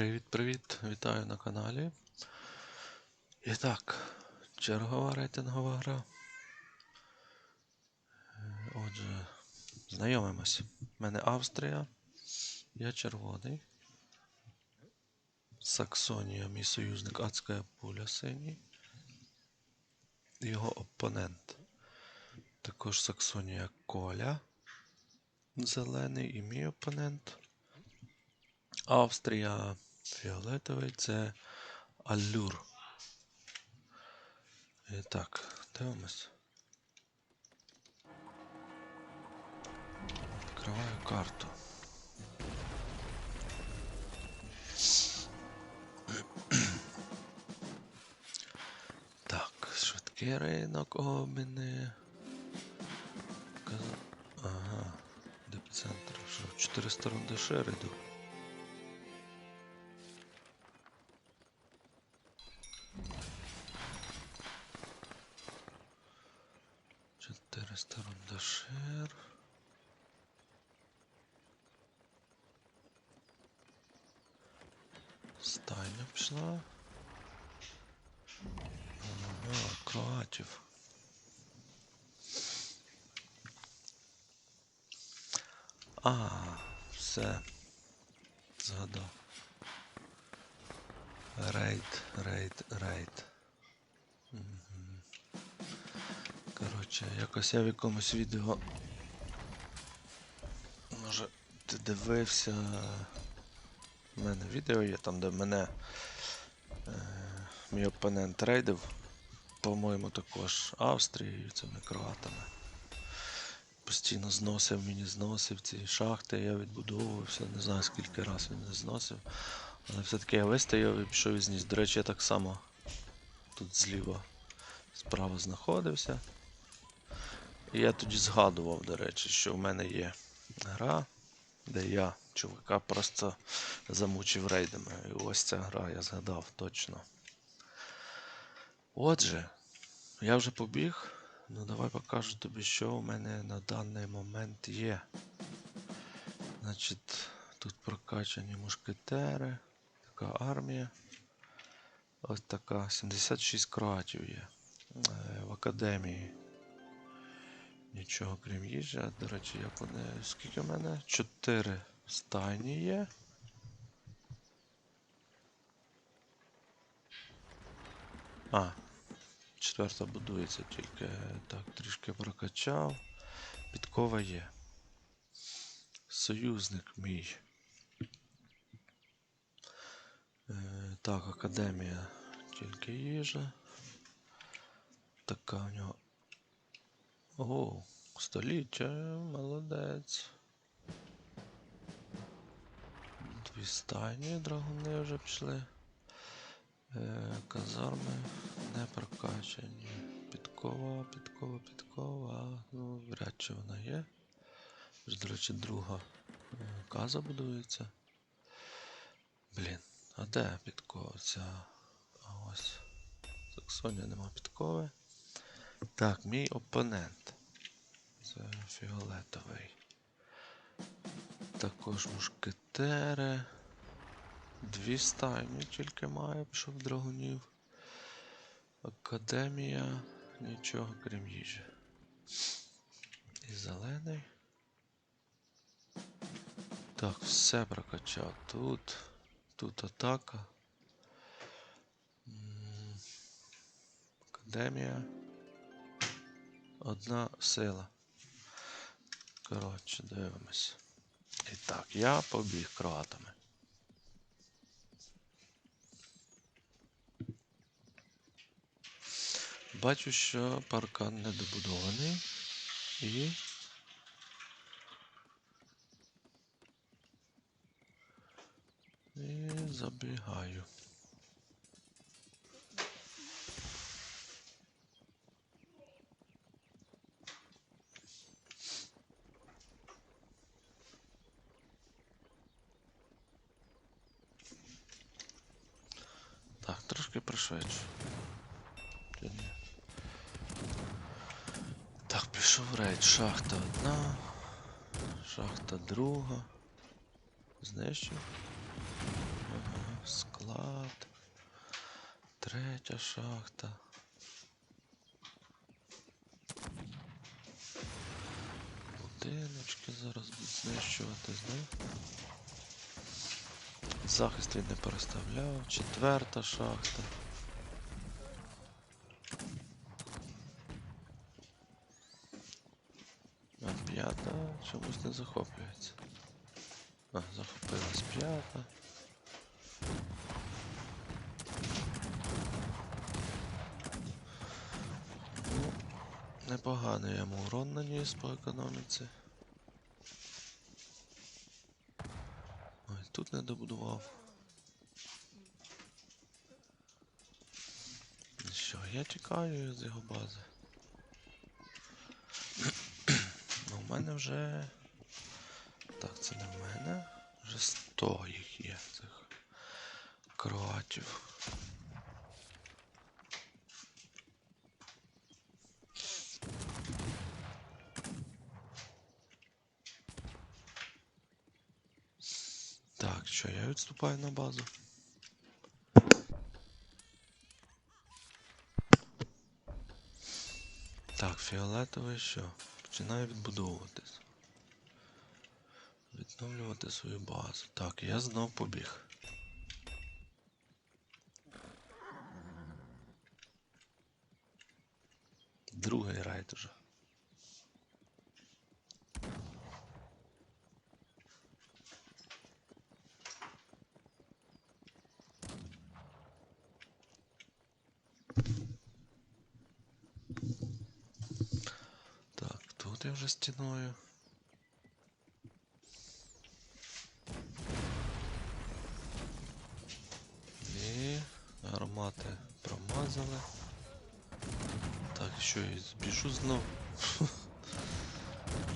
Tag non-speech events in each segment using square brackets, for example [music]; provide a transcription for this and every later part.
Привіт-привіт! Вітаю на каналі. І так, чергова рейтингова гра. Отже, знайомимось. У мене Австрія. Я червоний. Саксонія, мій союзник Адська пуля синій. Його опонент. Також Саксонія Коля. Зелений і мій опонент. Австрія фіолетовий це алюр. І так, дивимось. Відкриваю карту. Так, швидкий ринок обміни. Ага, депцентр, що чотири 4 сторони дешер йду. 400 рундашир. Стайня пішла. Ого, кроатів. А, все. Згадав. Рейд, рейд, рейд. Коротше, якось я в якомусь відео. Може, ти дивився. У мене відео є там, де мене е, мій опонент рейдив. По-моєму, також Австрією, цими кроатами. Постійно зносив, мені зносив ці шахти, я відбудовувався, не знаю скільки разів він не зносив. Але все-таки я вистояв і пішов із ніс. До речі, я так само тут зліва справа знаходився. Я тоді згадував, до речі, що в мене є гра, де я чувака просто замучив рейдами. І ось ця гра, я згадав точно. Отже, я вже побіг. Ну давай покажу тобі, що у мене на даний момент є. Значить, тут прокачані мушкетери, така армія. Ось така 76 кроатів є. Е, В академії. Нічого крім їжі. До речі, як вони. Скільки в мене? 4 стайні є. А, четверта будується тільки. Так, трішки прокачав. Підкова є. Союзник мій. Е, так, академія. Тільки їжа. Така у нього. О, століття, молодець. Дві стайні драгуни вже пішли. Е, казарми не прокачані. Підкова, підкова, підкова. Ну, вряд чи вона є. Вже, до речі, друга е, каза будується. Блін, а де підкова ця? А ось. Саксонія нема підкови. Так, мій опонент. Це фіолетовий. Також мушкетери. Дві стайні тільки має, пішов драгунів. Академія. Нічого крім їжі. І зелений. Так, все прокачав. Тут. Тут атака. Академія. Одна сила. Коротше, дивимось. І так, я побіг кроатами. Бачу, що паркан недобудований і. І забігаю. Так, трошки пришвидшу. Так, пішов рейд. Шахта одна. Шахта друга. Знищив. Ага. Третя шахта. Будиночки зараз будуть знищуватись, да? Захист він не переставляв. Четверта шахта. А п'ята чомусь не захоплюється. А, захопилась п'ята. Ну, непоганий йому урон наніс по економіці. Ой, не добудував. Ну Що, я тікаю з його бази. Ну, у мене вже. Так, це не в мене. Вже 100 їх є, цих кроатів. Так, що, я відступаю на базу. Так, фіолетовий що? Починає відбудовуватись. Відновлювати свою базу. Так, я знов побіг. Другий райд уже. Так, вже стіною. І гармати промазали. Так, що я збіжу знов. [laughs]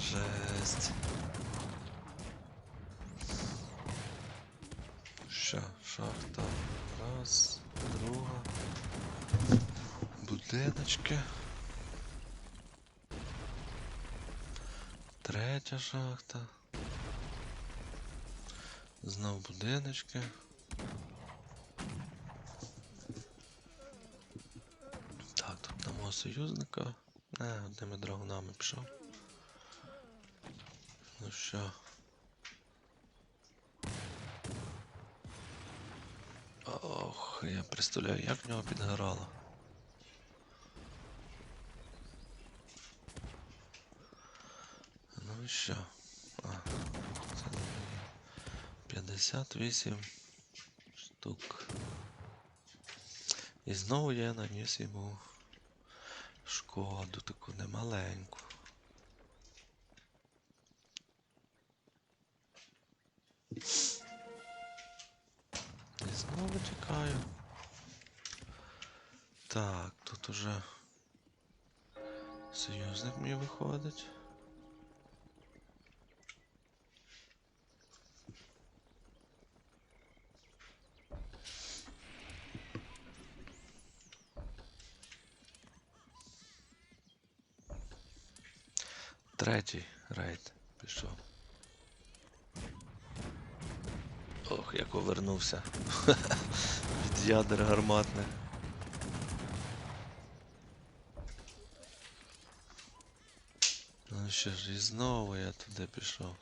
Жесть. Ща, шахта. Раз, друга. Будиночки. Третя шахта. Знов будиночки. Так, тут на мого союзника. Не, одними драгунами пішов. Ну що. Ох, я представляю, як в нього підгорало. Ну що? А, це не моє. 58 штук. І знову я наніс йому шкоду таку немаленьку. І знову чекаю. Так, тут уже союзник мій виходить. Третій рейд пішов. Ох, як повернувся. [laughs] Від ядер гарматних. Ну що ж, і знову я туди пішов.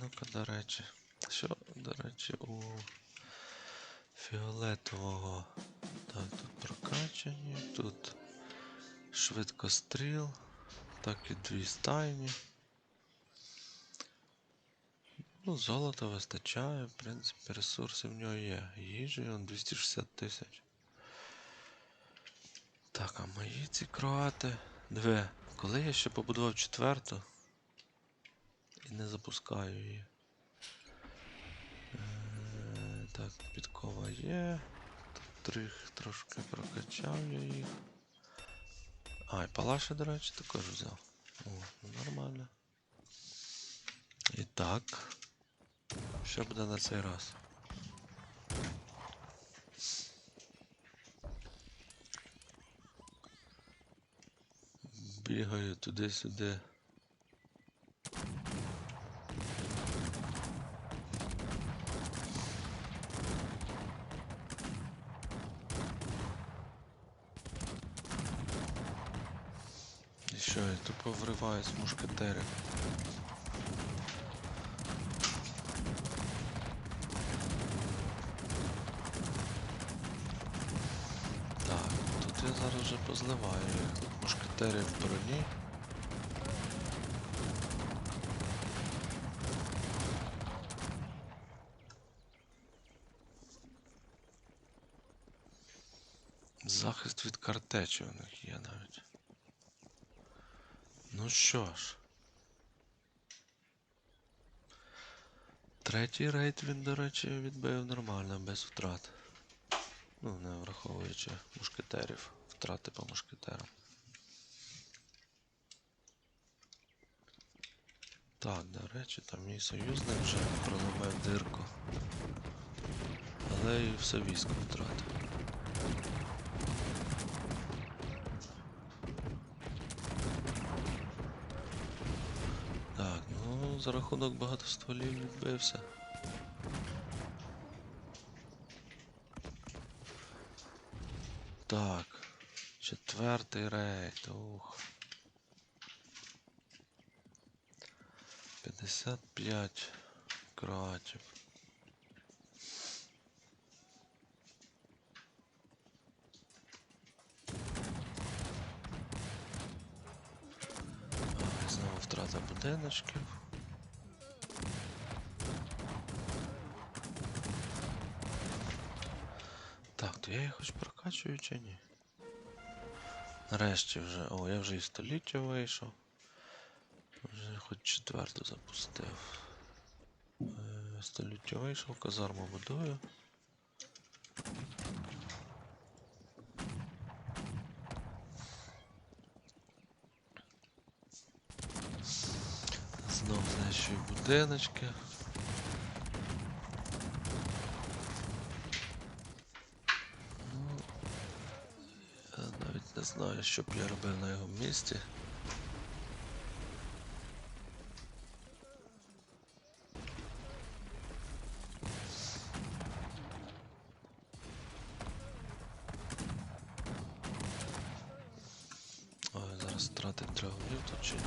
Ну-ка, до речі. Що, до речі, у фіолетового. Так, тут прокачані, тут швидкостріл, так і дві стайні. Ну, золота вистачає, в принципі, ресурси в нього є. Їжі он 260 тисяч. Так, а мої ці кроати. Диви, коли я ще побудував четверту і не запускаю її. Е, так, підкова є. Тут трих трошки прокачав я їх. А, і палаші, до речі, також взяв. О, ну нормально. І так. Що буде на цей раз? Бігаю туди-сюди. Що, я тупо мушкетери. Так, тут я зараз вже позливаю. Мушкетери в броні. Захист від картечі у них є навіть. Що ж. Третій рейд він, до речі, відбив нормально, без втрат. Ну, не враховуючи мушкетерів, втрати по мушкетерам. Так, до речі, там мій союзник вже проломив дирку. Але і все військо втратив. Так, ну за рахунок багато стволів відбився. Так, четвертий рейд, ух. 55 кратів. Знову втрата будиночків. Так, то я їх хоч прокачую чи ні? Нарешті вже. О, я вже і століття вийшов. Вже хоч четверту запустив. Е, Століття вийшов, казарму будую. Знов знищую будиночки. Ну, я навіть не знаю, що б я робив на його місці. Зараз чи ні.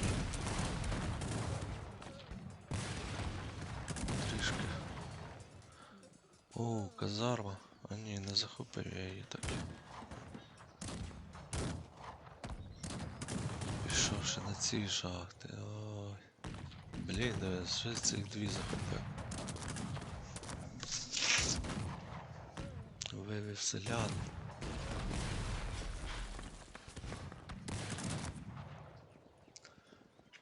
Трішки. О, казарма. А ні, не захопив я її так. Пішовши на ці шахти. Ой. Блін, дивись, ще цих дві захопив. Вивів селян.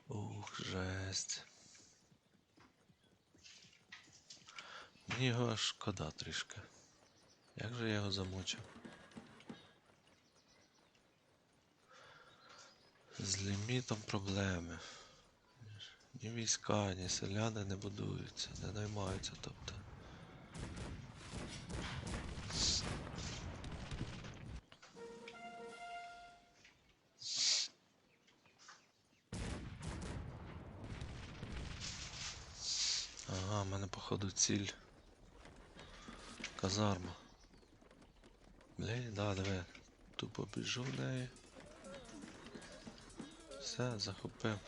Ух, жесть. Мені його шкода трішки. Як же я його замучив? З лімітом проблеми. Ні війська, ні селяни не будуються, не наймаються, тобто. Ага, в мене походу ціль. Казарма. Блін, да, диви. Тупо біжу в неї. Все, захопив.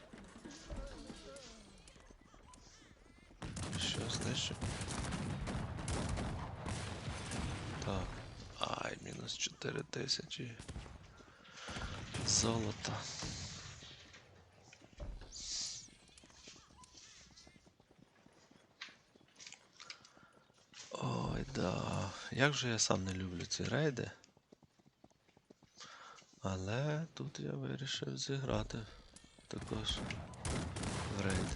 Що знищив? Так. Ай, мінус 4 тисячі. Золото. Ой, да. Як же я сам не люблю ці рейди. Але тут я вирішив зіграти також в рейд.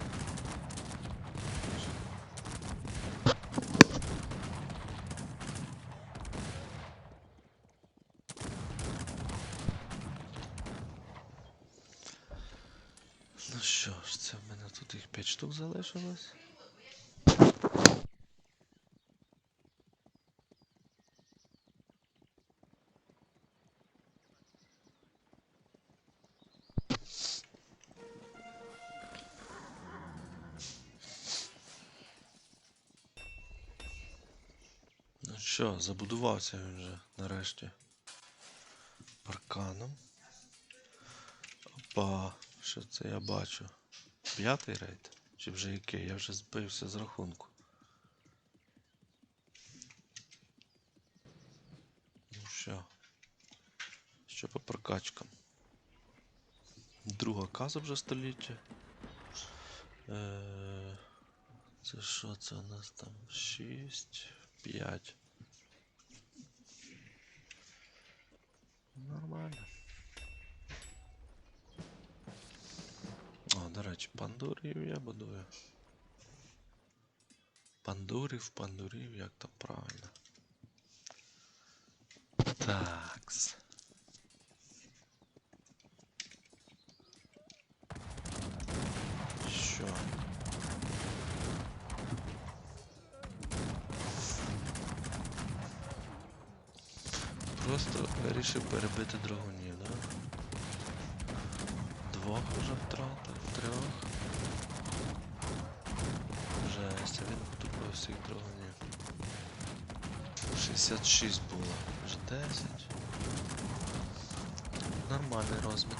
Що, забудувався він вже нарешті парканом. Опа, що це я бачу? П'ятий рейд? Чи вже який? Я вже збився з рахунку. Ну що? Що по прокачкам? Друга каза вже століття. Е, це що це у нас там? 6, 5. Нормально. О, до речі, пандурів я будую. Пандурів, пандурів, як там правильно. Такс. Просто вирішив перебити драгунів, да? Двох вже втратив, трьох. Жесть, а він потупив всіх драгунів. 66 було, вже 10. Нормальний розмір.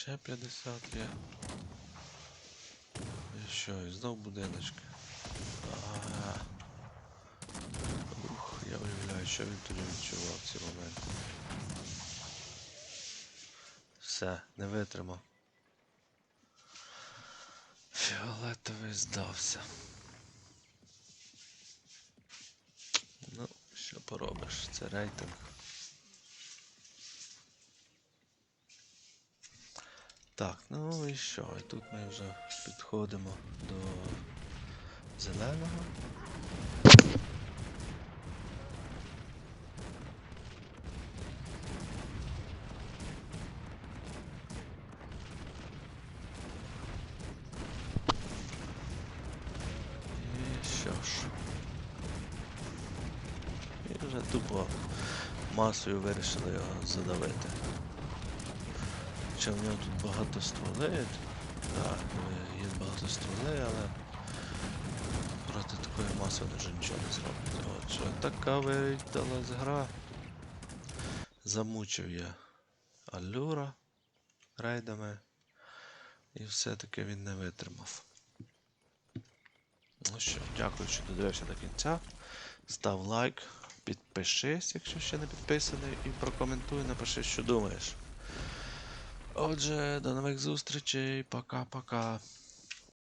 Ще 50 є. І що, і знов будиночки. А. Ух, я уявляю, що він тоді відчував в ці моменти. Все, не витримав. Фіолетовий здався. Ну, що поробиш, це рейтинг. Так, ну і що? І тут ми вже підходимо до зеленого. Масою вирішили його задавити. Хоча в нього тут багато стволей. Так, е, є багато стволей, але проти такої маси вже нічого не зроблять. Отже, така видалась гра. Замучив я Алюра рейдами. І все-таки він не витримав. Ну що, дякую, що додивився до кінця. Став лайк, підпишись, якщо ще не підписаний, і прокоментуй, напиши, що думаєш. Отже, до нових зустрічей. Пока-пока.